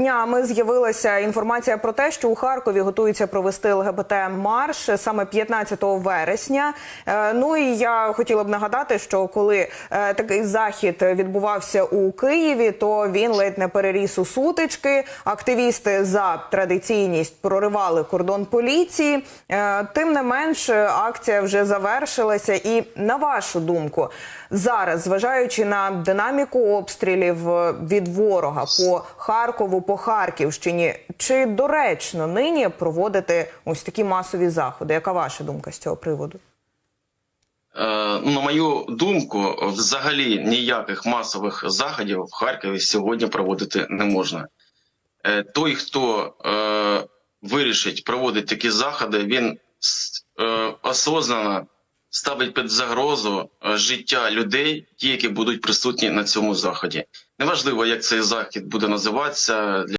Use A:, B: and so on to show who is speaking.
A: Днями з'явилася інформація про те, що у Харкові готуються провести ЛГБТ марш саме 15 вересня. Е, Ну і я хотіла б нагадати, що коли е, такий захід відбувався у Києві, то він ледь не переріс у сутички. Активісти за традиційність проривали кордон поліції. Е, Тим не менш, акція вже завершилася. І на вашу думку, зараз, зважаючи на динаміку обстрілів від ворога по Харкову, по Харківщині, чи доречно нині проводити ось такі масові заходи? Яка ваша думка з цього приводу?
B: Е, ну, на мою думку, взагалі ніяких масових заходів в Харкові сьогодні проводити не можна. Е, Той, хто е, вирішить проводити такі заходи, він осознанно ставить під загрозу е, життя людей, ті, які будуть присутні на цьому заході. Неважливо, як цей захід буде називатися.